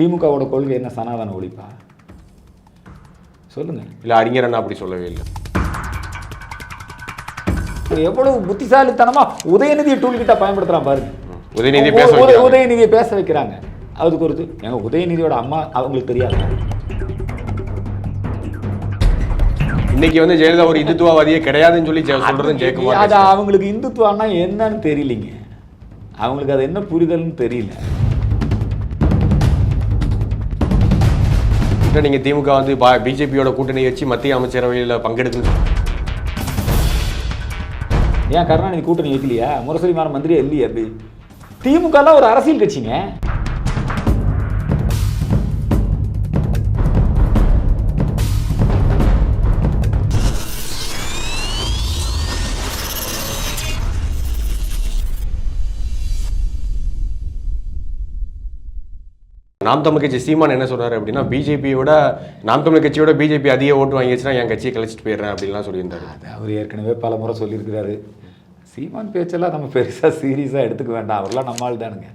திமுகவோட கொள்கை என்ன? சனாதன ஒழிப்பா? சொல்லுங்க. இல்லை அறிஞர் அண்ணா அப்படி சொல்லவே இல்லை. எவ்வளவு புத்திசாலித்தனமா உதயநிதியை டூல் கிட்ட பயன்படுத்துறான் பாருங்க. உதயநிதி பேச. உதயநிதியை பேச வைக்கிறாங்க. அதுக்கு ஒரு இது- எங்க உதயநிதியோட அம்மா அவங்களுக்கு தெரியாது. இன்னைக்கு வந்து ஜெயலலிதா ஒரு இந்துத்துவவாதியே கிடையாதுன்னு சொல்லி சொல்றதும் அது ஜெயக்குமார் அவங்களுக்கு இந்துத்துவம்னா என்னன்னு தெரியலைங்க. அவங்களுக்கு அது என்ன புரிதல்னு தெரியல. இல்லை நீங்கள் திமுக வந்து பிஜேபியோட கூட்டணி வச்சு மத்திய அமைச்சரவையில் பங்கெடுக்கணும் ஏன் கருணாநிதி கூட்டணி வைக்கலையா? முரசொலிமான மந்திரியா இல்லையா அப்படி? திமுகலாம் ஒரு அரசியல் கட்சிங்க. நாம் தமிழ் கட்சி சீமான் என்ன சொல்றாரு அப்படின்னா பிஜேபியோட நாம் தமிழ் கட்சியோட பிஜேபி அதிக ஓட்டு வாங்கிச்சுன்னா என் கட்சியை கழிச்சிட்டு போயிடுறேன் அப்படின்லாம் சொல்லியிருந்தாரு. அது அவர் ஏற்கனவே பல முறை சொல்லியிருக்கிறாரு. சீமான் பேச்செல்லாம் நம்ம பெருசாக சீரியஸாக எடுத்துக்க வேண்டாம். அவர்லாம் நம்மால் தானுங்க.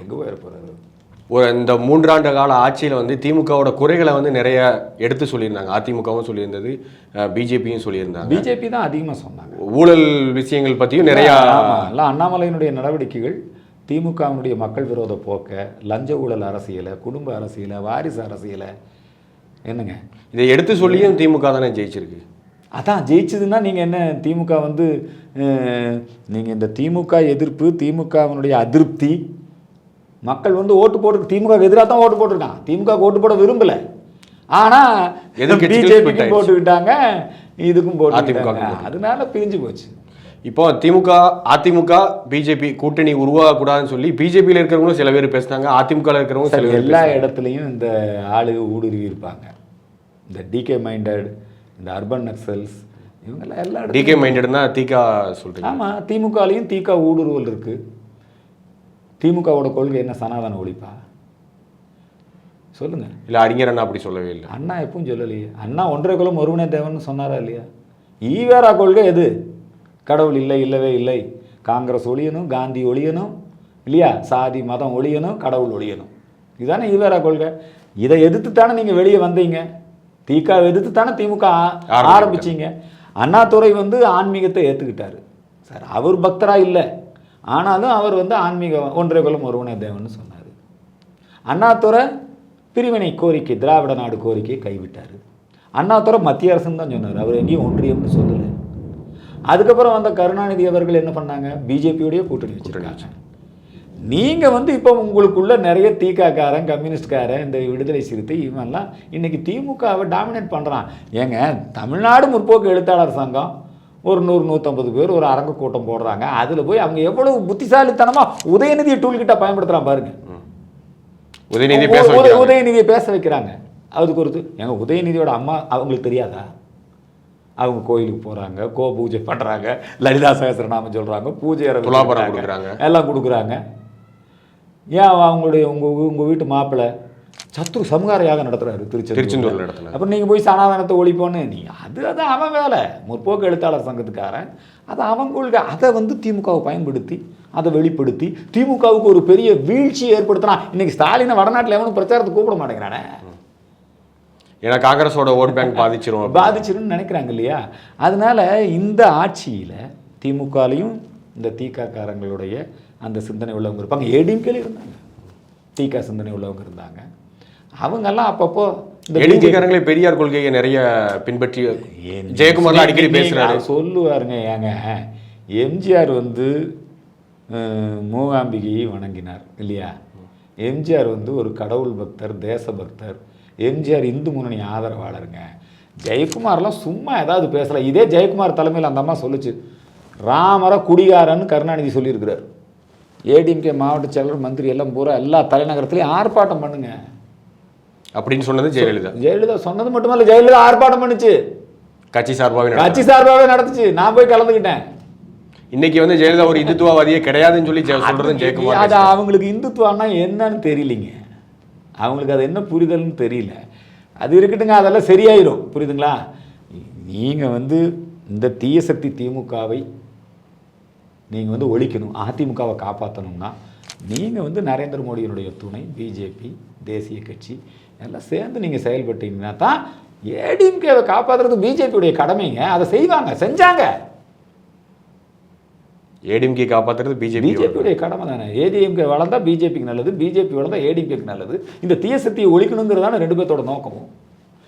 எங்கே போயிட போகிறாரு ஒரு இந்த மூன்றாண்டு கால ஆட்சியில் வந்து திமுகவோட குறைகளை வந்து நிறைய எடுத்து சொல்லியிருந்தாங்க. அதிமுகவும் சொல்லியிருந்தது பிஜேபியும் சொல்லியிருந்தாங்க. பிஜேபி தான் அதிகமாக சொன்னாங்க. ஊழல் விஷயங்கள் பற்றியும் நிறைய எல்லாம் அண்ணாமலையினுடைய நடவடிக்கைகள் திமுகவினுடைய மக்கள் விரோத போக்க லஞ்ச ஊழல் அரசியலை குடும்ப அரசியலை வாரிசு அரசியலை என்னங்க? இதை எடுத்து சொல்லியும் திமுக தானே ஜெயிச்சிருக்கு. அதான் ஜெயிச்சதுன்னா நீங்கள் என்ன திமுக வந்து நீங்கள் இந்த திமுக எதிர்ப்பு திமுகவினுடைய அதிருப்தி மக்கள் வந்து ஓட்டு போட்டு திமுக எதிராக தான் ஓட்டு போட்டிருக்கான். திமுக ஓட்டு போட விரும்பல. ஆனால் பிஜேபிக்கும். போட்டுக்கிட்டாங்க இதுக்கும் போட்டுக்கிட்டாங்க. அதனால பிரிஞ்சு போச்சு. இப்போ திமுக அதிமுக பிஜேபி கூட்டணி உருவாகக்கூடாதுன்னு சொல்லி பிஜேபியில் இருக்கிறவங்களும் சில பேர் பேசுனாங்க அதிமுகவில் இருக்கிறவங்க சில எல்லா இடத்துலையும் இந்த ஆளுக ஊடுருவி இருப்பாங்க இந்த டிகே மைண்டட் இந்த அர்பன் நக்சல்ஸ் இவங்கெல்லாம் எல்லா டிகே மைண்டட்னா தீகா சொல்றீங்க. ஆமாம் திமுகலையும் திக ஊடுருவல் இருக்கு. திமுகவோட கொள்கை என்ன? சனாதன ஒழிப்பா? சொல்லுங்க. இல்லை அறிஞர் அண்ணா அப்படி சொல்லவே இல்லை. அண்ணா எப்பவும் சொல்லலையே. அண்ணா ஒன்றரை குலம் ஒருவனே தேவன் சொன்னாரா இல்லையா? ஈவேரா கொள்கை எது? கடவுள் இல்லை இல்லவே இல்லை. காங்கிரஸ் ஒழியணும் காந்தி ஒழியணும் இல்லையா? சாதி மதம் ஒழியணும் கடவுள் ஒழியணும். இதுதானே ஈவேரா கொள்கை. இதை எதிர்த்து தானே நீங்கள் வெளியே வந்தீங்க? திக எதிர்த்து தானே திமுக. ஆரம்பிச்சீங்க. அண்ணாதுரை வந்து ஆன்மீகத்தை ஏற்றுக்கிட்டாரு சார் அவர் பக்தரா இல்லை. ஆனாலும் அவர் வந்து ஆன்மீக ஒன்றரை குலம் ஒருவனே தேவன் சொன்னார். அண்ணாதுரை பிரிவினை கோரிக்கை திராவிட நாடு கோரிக்கையை கைவிட்டார். அண்ணாதுரை மத்திய அரசுன்னு தான் சொன்னார். அவர் எங்கேயும் ஒன்றியம்னு சொல்லலை. அதுக்கப்புறம் வந்த கருணாநிதி அவர்கள் என்ன பண்ணாங்க? பிஜேபியோடய கூட்டணி வச்சிருக்காங்க. நீங்கள் வந்து இப்போ உங்களுக்குள்ள நிறைய தீகாக்காரன் கம்யூனிஸ்ட்காரன் இந்த விடுதலை சிறுத்தை இவன்லாம் இன்னைக்கு திமுகவை டாமினேட் பண்ணுறான் ஏங்க தமிழ்நாடு முற்போக்கு எழுத்தாளர் சங்கம் ஒரு நூறு நூற்றம்பது பேர் ஒரு அரங்க கூட்டம் போடுறாங்க. அதில் போய் அவங்க எவ்வளவு புத்திசாலித்தனமாக உதயநிதியை டூல் கிட்ட பயன்படுத்துகிறான் பாருங்க. உதயநிதி. உதயநிதியை பேச வைக்கிறாங்க. அதுக்கு ஒரு இது. எங்க உதயநிதியோட அம்மா அவங்களுக்கு தெரியாதா? அவங்க கோயிலுக்கு போறாங்க கோ பூஜை பண்றாங்க லலிதா சகஸ்ரநாமம் சொல்றாங்க பூஜை துலாபாரம். கொடுக்குறாங்க. எல்லாம் கொடுக்குறாங்க ஏன் அவங்களுடைய உங்க உங்க வீட்டு மாப்பிள்ளை சத்ரு சமகார யாகம் நடத்துறாரு திருச்செந்தூர்ல திருச்செந்தூர்ல நடத்துனாரு. அப்புறம் நீங்க போய் சனாதனத்தை ஒழிப்போன்னு நீ அது அது அவன் வேலை முற்போக்கு எழுத்தாளர் சங்கத்துக்காரன் அது அவன் கொள்கை அதை வந்து திமுகவை பயன்படுத்தி அதை வெளிப்படுத்தி திமுகவுக்கு ஒரு பெரிய வீழ்ச்சி ஏற்படுத்தினா இன்னைக்கு ஸ்டாலினை வடநாட்டில் எவனும் பிரச்சாரத்துக்கு கூப்பிட மாட்டேங்கிறானே ஏன்னா காங்கிரஸோட ஓட் பேங்க் பாதிச்சிரும் அப்படி. பாதிச்சிருன்னு நினைக்கிறாங்க இல்லையா? அதனால இந்த ஆட்சியில் திமுகலையும் இந்த தீக்காக்காரங்களுடைய அந்த சிந்தனை உள்ளவங்க இருப்பாங்க. ஏடிஎம்கேல இருந்தாங்க. தீகா சிந்தனை உள்ளவங்க இருந்தாங்க. அவங்கெல்லாம் அப்பப்போ இந்த ஏடிஎம்கேக்காரங்களே பெரியார் கொள்கையை நிறைய பின்பற்றி ஜெயக்குமார்லாம் அடிக்கடி அது சொல்லுவாருங்க ஏங்க. எம்ஜிஆர் வந்து மூகாம்பிகையை வணங்கினார் இல்லையா? எம்ஜிஆர் வந்து ஒரு கடவுள் பக்தர் தேசபக்தர் எம்ஜிஆர் இந்து முன்னணி ஆதரவாளருங்க. ஜெயக்குமார்லாம் சும்மா ஏதாவது பேசல. இதே ஜெயக்குமார் தலைமையில் அந்த அம்மா சொல்லுச்சு. ராமர குடிகாரன்னு கருணாநிதி சொல்லியிருக்கிறார். ஏடிஎம்கே மாவட்ட செயலர் மந்திரி எல்லாம் பூரா எல்லா தலைநகரத்துலையும் ஆர்ப்பாட்டம் பண்ணுங்க. அப்படின்னு சொன்னது ஜெயலலிதா. ஜெயலலிதா சொன்னது மட்டுமல்ல ஜெயலலிதா ஆர்ப்பாட்டம் பண்ணுச்சு. கட்சி சார்பாகவே. கட்சி சார்பாகவே நடந்துச்சு. நான் போய் கலந்துக்கிட்டேன். இன்னைக்கு வந்து ஜெயலலிதா ஒரு இந்துத்துவவாதியே கிடையாதுன்னு சொல்லி அது ஜெயக்குமார் அது அவங்களுக்கு இந்துத்துவம்னா என்னன்னு தெரியலைங்க. அவங்களுக்கு அது என்ன புரிதல்னு தெரியல. அது இருக்கட்டுங்க அதெல்லாம் சரியாயிரும். புரியுதுங்களா? நீங்கள் வந்து இந்த தீய சக்தி திமுகவை நீங்கள் வந்து ஒழிக்கணும் அதிமுகவை காப்பாற்றணும்னா நீங்கள் வந்து நரேந்திர மோடியினுடைய துணை பிஜேபி தேசிய கட்சி எல்லாம் சேர்ந்து நீங்கள் செயல்பட்டீங்கன்னா தான் ஏடிஎம்கேவை காப்பாற்றுறது பிஜேபியுடைய கடமைங்க. அதை செய்வாங்க செஞ்சாங்க. ஏடிஎம்கே காப்பாத்துறது பிஜேபி பிஜேபியுடைய கடமை தானே? ஏடிஎம்கே வளர்ந்தா பிஜேபிக்கு நல்லது பிஜேபி வளர்ந்தா ஏடிஎம்கேக்கு நல்லது. இந்த தீய சக்தியை ஒழிக்கணுங்கிறதான ரெண்டு பேர்த்தோட நோக்கமும்.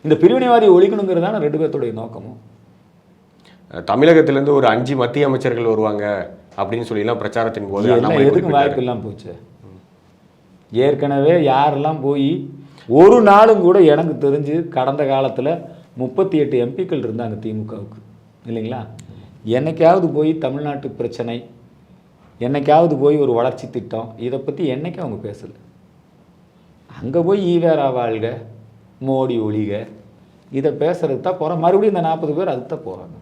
இந்த பிரிவினைவாதியை ஒழிக்கணுங்கிறதான ரெண்டு பேர்த்தோடைய நோக்கமும். தமிழகத்திலேருந்து ஒரு அஞ்சு மத்திய அமைச்சர்கள் வருவாங்க அப்படின்னு சொல்லிலாம் பிரச்சாரத்தின் போது எதுக்கும் குறிப்பிட்டாரு. வாய்ப்பு இல்லாமல் போச்சு. ஏற்கனவே யாரெல்லாம் போய் ஒரு நாளும் கூட எனக்கு தெரிஞ்சு கடந்த காலத்தில் முப்பத்தி எட்டு எம்பிக்கள் இருந்தாங்க திமுகவுக்கு. இல்லைங்களா? என்னைக்காவது போய் தமிழ்நாட்டு பிரச்சனை என்னைக்காவது போய் ஒரு வளர்ச்சி திட்டம் இதை பற்றி என்னைக்கும் அவங்க பேசலை? அங்கே போய் ஈவேரா வாழ்க மோடி ஒழிக இதை பேசுறதுக்கு தான் போகிறோம் மறுபடியும் இந்த நாற்பது பேர் அதுதான் தான் போகிறாங்க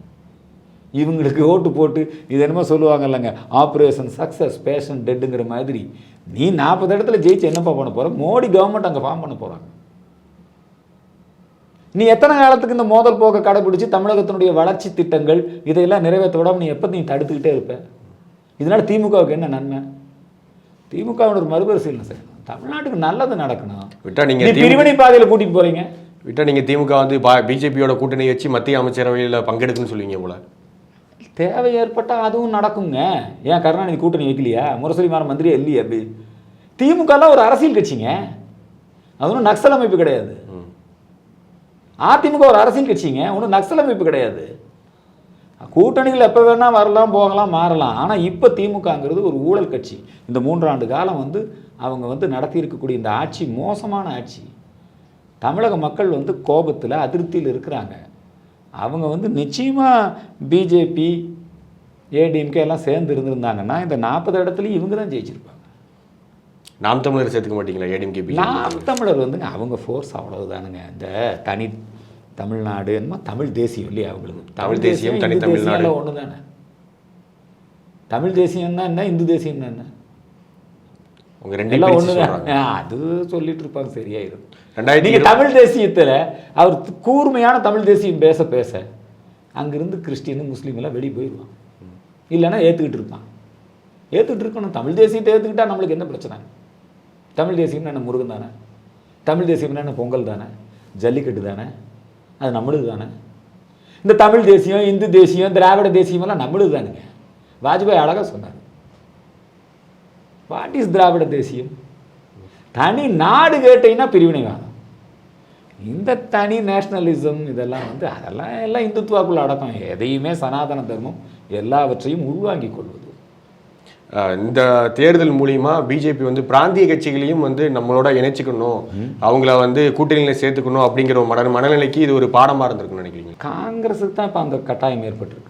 இவங்களுக்கு ஓட்டு போட்டு இது என்னமோ சொல்லுவாங்க இல்லைங்க ஆப்ரேஷன் சக்ஸஸ் பேஷன் டெட்டுங்கிற மாதிரி. நீ நாற்பது இடத்துல ஜெயிச்சு என்னப்பா பண்ண போகிற மோடி கவர்மெண்ட் அங்கே ஃபார்ம் பண்ண போகிறாங்க நீ எத்தனை காலத்துக்கு இந்த மோதல் போக்கை கடைபிடிச்சு தமிழகத்தினுடைய வளர்ச்சி திட்டங்கள் இதையெல்லாம் நிறைவேற்ற விடாம நீ எப்போ நீ தடுத்துக்கிட்டே இருப்ப? இதனால் திமுகவுக்கு என்ன நன்மை? திமுகவோட ஒரு மறுபரிசீலனை செய்யணும். தமிழ்நாட்டுக்கு நல்லது நடக்கணும். விட்டா நீங்க நீ திமுக பிரிவினை பாதையில் கூட்டிட்டு போறீங்க. விட்டா நீங்க திமுக வந்து பிஜேபியோட கூட்டணி வச்சு மத்திய அமைச்சரவையில் பங்கெடுக்குன்னு சொல்லுவீங்க போல. தேவை ஏற்பட்டால் அதுவும் நடக்குங்க. ஏன் கருணாநிதி கூட்டணி வைக்கலையா? முரசொலி மாற மந்திரியா இல்லையா அப்படி? திமுகலாம் ஒரு அரசியல் கட்சிங்க. அது ஒன்றும் நக்சல் அமைப்பு கிடையாது. அதிமுக ஒரு அரசியல் கட்சிங்க. ஒன்றும் நக்சல் அமைப்பு கிடையாது. கூட்டணிகள் எப்போ வேணால் வரலாம் போகலாம் மாறலாம். ஆனால் இப்போ திமுகங்கிறது ஒரு ஊழல் கட்சி. இந்த மூன்றாண்டு காலம் வந்து அவங்க வந்து நடத்தியிருக்கக்கூடிய இந்த ஆட்சி மோசமான ஆட்சி. தமிழக மக்கள் வந்து கோபத்தில் அதிருப்தியில் இருக்கிறாங்க. அவங்க வந்து நிச்சயமாக பிஜேபி ஏடிஎம்கே எல்லாம் சேர்ந்து இருந்திருந்தாங்கன்னா இந்த நாற்பது இடத்துலையும் இவங்க தான் ஜெயிச்சிருப்பாங்க. நாம் தமிழர் சேர்த்துக்க மாட்டீங்களா ஏடிஎம்கே நாம் தமிழர் வந்துங்க அவங்க ஃபோர்ஸ் அவ்வளவுதானுங்க. இந்த தனி தமிழ்நாடு என்னமோ தமிழ் தேசியம் இல்லையா அவங்களுக்கு? தமிழ் தேசியம், தனி தமிழ்நாடு. ஒன்று தானே தமிழ் தேசியம்னா என்ன இந்து தேசியம்னா என்ன? உங்க ரெண்டு எல்லாம் ஒன்று சொல்றாங்க. அது சொல்லிட்டு இருப்பாங்க சரியாயிரும். ரெண்டாயிரத்தி நீங்க இரு- தமிழ் தேசியத்தில் அவர் கூர்மையான தமிழ் தேசியம் பேச பேச அங்கிருந்து கிறிஸ்டின் முஸ்லீம் எல்லாம் வெளியே போயிடுவான் இல்லைன்னா ஏற்றுக்கிட்டு இருப்பான். ஏற்றுக்கிட்டு இருக்கணும். தமிழ் தேசியத்தை ஏற்றுக்கிட்டா நம்மளுக்கு என்ன பிரச்சனை? தமிழ் தேசியம்னா என்ன முருகன் தானே? தமிழ் தேசியம்னா என்ன பொங்கல் தானே? ஜல்லிக்கட்டு தானே? அது நம்மளுது தானே? இந்த தமிழ் தேசியம் இந்து தேசியம் திராவிட தேசியம் எல்லாம் நம்மளுது தானுங்க. வாஜ்பாய் அழகாக சொன்னார். வாட் இஸ் திராவிட தேசியம்? தனி நாடு கேட்டீங்கன்னா பிரிவினைவாதம். இந்த தனி நேஷனலிசம் இதெல்லாம் வந்து அதெல்லாம் எல்லாம் இந்துத்துவாக்குள்ள அடக்கம். எதையுமே சனாதன தர்மம் எல்லாவற்றையும் உள்வாங்கிக் கொள்வது. இந்த தேர்தல் மூலியமா பிஜேபி வந்து பிராந்திய கட்சிகளையும் வந்து நம்மளோட இணைச்சிக்கணும். அவங்கள வந்து கூட்டணியில சேர்த்துக்கணும் அப்படிங்கிற ஒரு மன மனநிலைக்கு இது ஒரு பாடமா இருந்திருக்குன்னு நினைக்கிறீங்க? காங்கிரஸுக்கு தான் இப்போ அந்த கட்டாயம் ஏற்பட்டிருக்கு.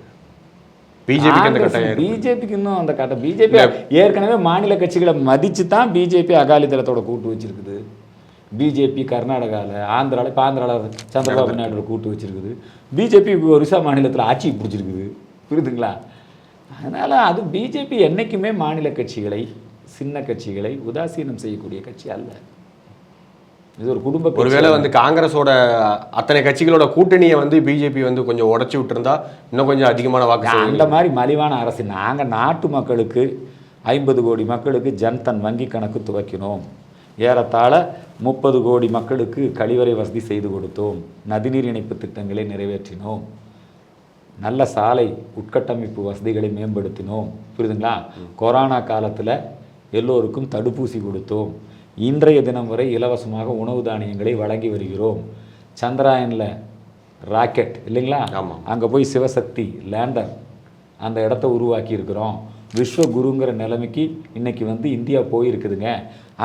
பிஜேபிக்கு அந்த கட்டாயம். பிஜேபிக்கு இன்னும் அந்த கட்ட பிஜேபி ஏற்கனவே மாநில கட்சிகளை மதிச்சு தான் பிஜேபி அகாலி தளத்தோட கூட்டு வச்சிருக்குது. பிஜேபி கர்நாடகாவில் ஆந்திராவில் இப்போ ஆந்திராவில் சந்திரபாபு நாயுடு கூட்டு வச்சிருக்குது. பிஜேபி ஒரிசா மாநிலத்தில் ஆட்சி பிடிச்சிருக்குது. புரியுதுங்களா? அதனால் அது பிஜேபி என்றைக்குமே மாநில கட்சிகளை சின்ன கட்சிகளை உதாசீனம் செய்யக்கூடிய கட்சி அல்ல. இது ஒரு குடும்ப ஒருவேளை வந்து காங்கிரஸோட அத்தனை கட்சிகளோட கூட்டணியை வந்து பிஜேபி வந்து கொஞ்சம் உடைச்சு விட்டுருந்தா இன்னும் கொஞ்சம் அதிகமான வாக்கு அந்த மாதிரி மலிவான அரசு நாங்கள் நாட்டு மக்களுக்கு ஐம்பது கோடி மக்களுக்கு ஜன்தன் வங்கி கணக்கு துவக்கினோம். ஏறத்தாழ முப்பது கோடி மக்களுக்கு கழிவறை வசதி செய்து கொடுத்தோம். நதிநீர் இணைப்பு திட்டங்களை நிறைவேற்றினோம். நல்ல சாலை உட்கட்டமைப்பு வசதிகளை மேம்படுத்தினோம். புரியுதுங்களா? கொரோனா காலத்தில் எல்லோருக்கும் தடுப்பூசி கொடுத்தோம். இன்றைய தினம் வரை இலவசமாக உணவு தானியங்களை வழங்கி வருகிறோம். சந்திராயனில் ராக்கெட் இல்லைங்களா? ஆமா. அங்கே போய் சிவசக்தி லேண்டர் அந்த இடத்த உருவாக்கி இருக்கிறோம் விஸ்வகுருங்கிற நிலைமைக்கு இன்றைக்கி வந்து இந்தியா போயிருக்குதுங்க.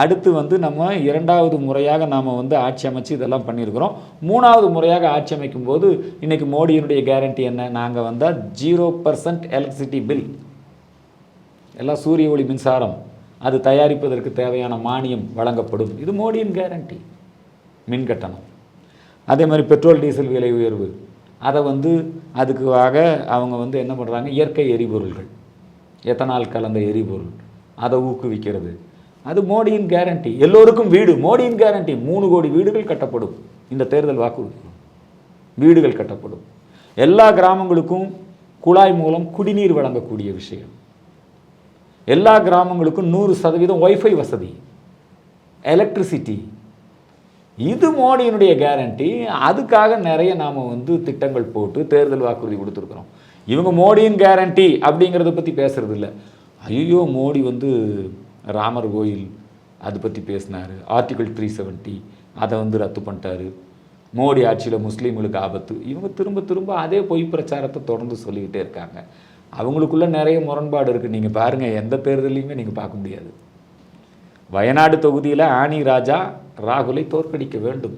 அடுத்து வந்து நம்ம இரண்டாவது முறையாக நாம் வந்து ஆட்சி அமைச்சு இதெல்லாம் பண்ணியிருக்கிறோம். மூணாவது முறையாக ஆட்சி அமைக்கும் போது இன்றைக்கி மோடியினுடைய கேரண்டி என்ன? நாங்கள் வந்தால் ஜீரோ பர்சன்ட் எலக்ட்ரிசிட்டி பில் எல்லாம் சூரிய ஒளி மின்சாரம். அது தயாரிப்பதற்கு தேவையான மானியம் வழங்கப்படும். இது மோடியின் கேரண்டி மின் கட்டணம். அதே மாதிரி பெட்ரோல் டீசல் விலை உயர்வு. அதை வந்து அதுக்காக அவங்க வந்து என்ன பண்ணுறாங்க இயற்கை எரிபொருள்கள். எத்தனால் கலந்த எரிபொருள்? அதை ஊக்குவிக்கிறது. அது மோடியின் கேரண்டி எல்லோருக்கும் வீடு. மோடியின் கேரண்டி மூணு கோடி வீடுகள் கட்டப்படும். இந்த தேர்தல் வாக்குறுதி வீடுகள் கட்டப்படும். எல்லா கிராமங்களுக்கும் குழாய் மூலம் குடிநீர் வழங்கக்கூடிய விஷயம். எல்லா கிராமங்களுக்கும் நூறு சதவீதம் ஒய்ஃபை வசதி. எலக்ட்ரிசிட்டி இது மோடியினுடைய கேரண்டி அதுக்காக நிறைய நாம் வந்து திட்டங்கள் போட்டு தேர்தல் வாக்குறுதி கொடுத்துருக்குறோம். இவங்க மோடியின் கேரண்டி அப்படிங்கிறத பற்றி பேசுறது இல்லை ஐயோ மோடி வந்து ராமர் கோயில் அது பற்றி பேசினார். ஆர்டிகிள் த்ரீ செவன்ட்டி அதை வந்து ரத்து பண்ணிட்டாரு. மோடி ஆட்சியில் முஸ்லீம்களுக்கு ஆபத்து. இவங்க திரும்ப திரும்ப அதே பொய் பிரச்சாரத்தை தொடர்ந்து சொல்லிக்கிட்டே இருக்காங்க. அவங்களுக்குள்ள நிறைய முரண்பாடு இருக்குது நீங்கள் பாருங்கள் எந்த தேர்தலையுமே நீங்கள் பார்க்க முடியாது. வயநாடு தொகுதியில் ஆனி ராஜா ராகுலை தோற்கடிக்க வேண்டும்.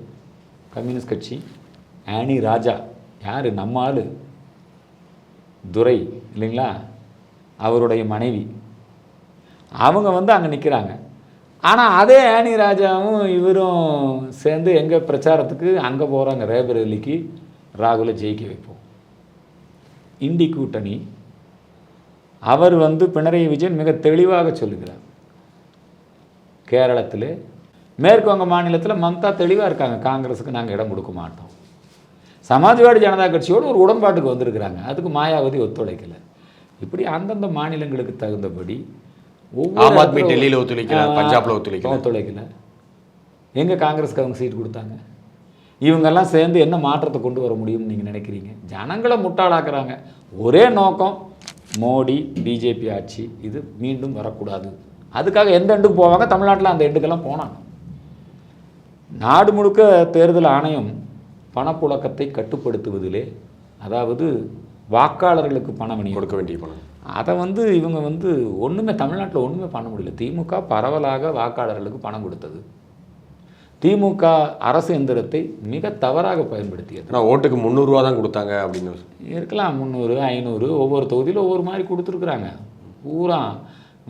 கம்யூனிஸ்ட் கட்சி ஆனி ராஜா யார்? நம்ம ஆள். துரை இல்லைங்களா? அவருடைய மனைவி. அவங்க வந்து அங்கே நிற்கிறாங்க ஆனால் அதே ஆனி ராஜாவும் இவரும் சேர்ந்து எங்கள் பிரச்சாரத்துக்கு அங்கே போகிறாங்க ரேபரேலிக்கு. ராகுலை ஜெயிக்க வைப்போம். இண்டி கூட்டணி. அவர் வந்து பினராயி விஜயன் மிக தெளிவாக சொல்லுகிறார். கேரளத்தில் மேற்குவங்க மாநிலத்தில் மம்தா தெளிவாக இருக்காங்க. காங்கிரஸுக்கு நாங்கள் இடம் கொடுக்க மாட்டோம். சமாஜ்வாடி ஜனதா கட்சியோடு ஒரு உடன்பாட்டுக்கு வந்திருக்கிறாங்க. அதுக்கு மாயாவதி ஒத்துழைக்கலை. இப்படி அந்தந்த மாநிலங்களுக்கு தகுந்தபடி ஆம் ஆத்மி டெல்லியில ஒத்துழைக்கல, பஞ்சாப்ல ஒத்துழைக்கல. ஒத்துழைக்கல. எங்கே காங்கிரஸ்க்கு அவங்க சீட் கொடுத்தாங்க. இவங்கெல்லாம் சேர்ந்து என்ன மாற்றத்தை கொண்டு வர முடியும்னு நீங்கள் நினைக்கிறீங்க? ஜனங்களை முட்டாளாக்குறாங்க. ஒரே நோக்கம் மோடி பிஜேபி ஆட்சி. இது மீண்டும் வரக்கூடாது. அதுக்காக எந்த எண்டுக்கு போவாங்க? தமிழ்நாட்டில் அந்த எண்டுக்கெல்லாம் போனாங்க. நாடு முழுக்க தேர்தல் ஆணையம் பணப்புழக்கத்தை கட்டுப்படுத்துவதிலே அதாவது வாக்காளர்களுக்கு பண விநியோகம். கொடுக்க வேண்டிய பணம். அதை வந்து இவங்க வந்து ஒன்றுமே தமிழ்நாட்டில் ஒன்றுமே பண்ண முடியல. திமுக பரவலாக வாக்காளர்களுக்கு பணம் கொடுத்தது. திமுக அரசு எந்திரத்தை மிக தவறாக பயன்படுத்தியது. ஆனால் ஓட்டுக்கு முந்நூறுரூவா தான் கொடுத்தாங்க அப்படின்னு. இருக்கலாம் முந்நூறு ஐநூறு ஒவ்வொரு தொகுதியில் ஒவ்வொரு மாதிரி கொடுத்துருக்குறாங்க. பூரா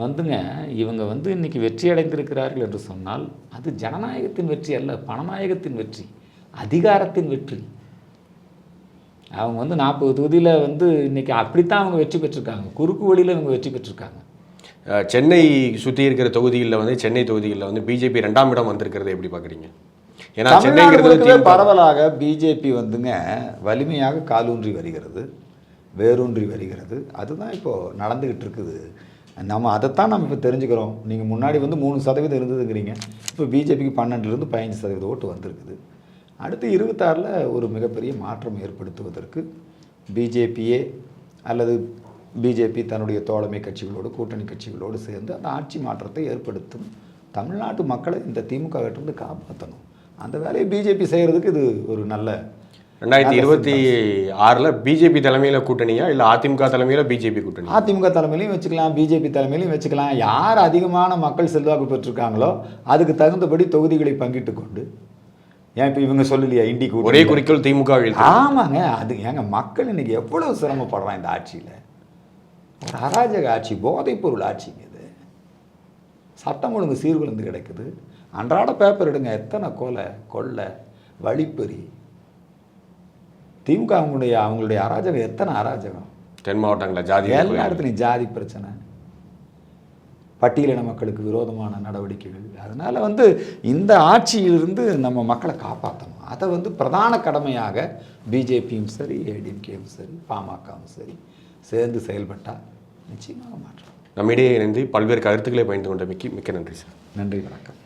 வந்துங்க இவங்க வந்து இன்னைக்கு வெற்றி அடைந்திருக்கிறார்கள் என்று சொன்னால் அது ஜனநாயகத்தின் வெற்றி அல்ல பணநாயகத்தின் வெற்றி. அதிகாரத்தின் வெற்றி. அவங்க வந்து நாற்பது தொகுதியில் வந்து இன்னைக்கு அப்படித்தான் அவங்க வெற்றி பெற்றிருக்காங்க. குறுக்கு வழியில் இவங்க வெற்றி பெற்றிருக்காங்க. சென்னை சுற்றி இருக்கிற தொகுதிகளில் வந்து சென்னை தொகுதிகளில் வந்து பிஜேபி ரெண்டாம் இடம் வந்திருக்கிறத எப்படி பார்க்குறீங்க ஏன்னா சென்னைங்கிறது பரவலாக பிஜேபி வந்துங்க வலிமையாக காலூன்றி வருகிறது வேரூன்றி வருகிறது. அதுதான் இப்போ நடந்துகிட்டு இருக்குது. நம்ம அதைத்தான் நம்ம இப்போ தெரிஞ்சுக்கிறோம். நீங்கள் முன்னாடி வந்து மூணு சதவீதம் இருந்ததுங்கிறீங்க. இப்போ பிஜேபிக்கு பன்னெண்டுலேருந்து பதினஞ்சு சதவீத ஓட்டு வந்திருக்குது. அடுத்து இருபத்தாறில் ஒரு மிகப்பெரிய மாற்றம் ஏற்படுத்துவதற்கு பிஜேபியே அல்லது பிஜேபி தன்னுடைய தோழமை கட்சிகளோடு கூட்டணி கட்சிகளோடு சேர்ந்து அந்த ஆட்சி மாற்றத்தை ஏற்படுத்தும் தமிழ்நாட்டு மக்களை இந்த திமுக கிட்டேருந்து காப்பாற்றணும் அந்த வேலையை பிஜேபி செய்கிறதுக்கு இது ஒரு நல்ல ரெண்டாயிரத்தி இருபத்தி ஆறில் பிஜேபி தலைமையில் கூட்டணியா இல்லை அதிமுக தலைமையில் பிஜேபி கூட்டணி? அதிமுக தலைமையிலையும் வச்சுக்கலாம் பிஜேபி தலைமையிலையும் வச்சுக்கலாம். யார் அதிகமான மக்கள் செல்வாக்கு பெற்றிருக்காங்களோ அதுக்கு தகுந்தபடி தொகுதிகளை பங்கிட்டு கொண்டு ஏன் இப்போ இவங்க சொல்லலையா இண்டி கூட்டணி ஒரே குறிக்கோள் திமுக ஆமாங்க. அது ஏங்க மக்கள் இன்னைக்கு எவ்வளவு சிரமப்படுறான் இந்த ஆட்சியில்? ஒரு அராஜக ஆட்சி போதைப் பொருள் ஆட்சிங்க இது. சட்டம் ஒழுங்கு சீர்குலைந்து கிடக்குது. அன்றாட பேப்பர் எடுங்க. எத்தனை கொலை கொள்ளை வழிப்பறி. திமுக அவங்களுடைய அவங்களுடைய அராஜகம் எத்தனை அராஜகம்? தென் மாவட்டங்களில் ஜாதி எல்லா இடத்துலையும் ஜாதி பிரச்சனை. பட்டியலின மக்களுக்கு விரோதமான நடவடிக்கைகள். அதனால் வந்து இந்த ஆட்சியிலிருந்து நம்ம மக்களை காப்பாற்றணும் அதை வந்து பிரதான கடமையாக பிஜேபியும் சரி ஏடிஎம்கேயும் சரி பாமகவும் சரி சேர்ந்து செயல்பட்டால் நிச்சயமாக மாற்றம் நம்மிடையே இணைந்து பல்வேறு கருத்துக்களை பயந்து கொண்ட மிக்க மிக்க நன்றி சார். நன்றி வணக்கம்.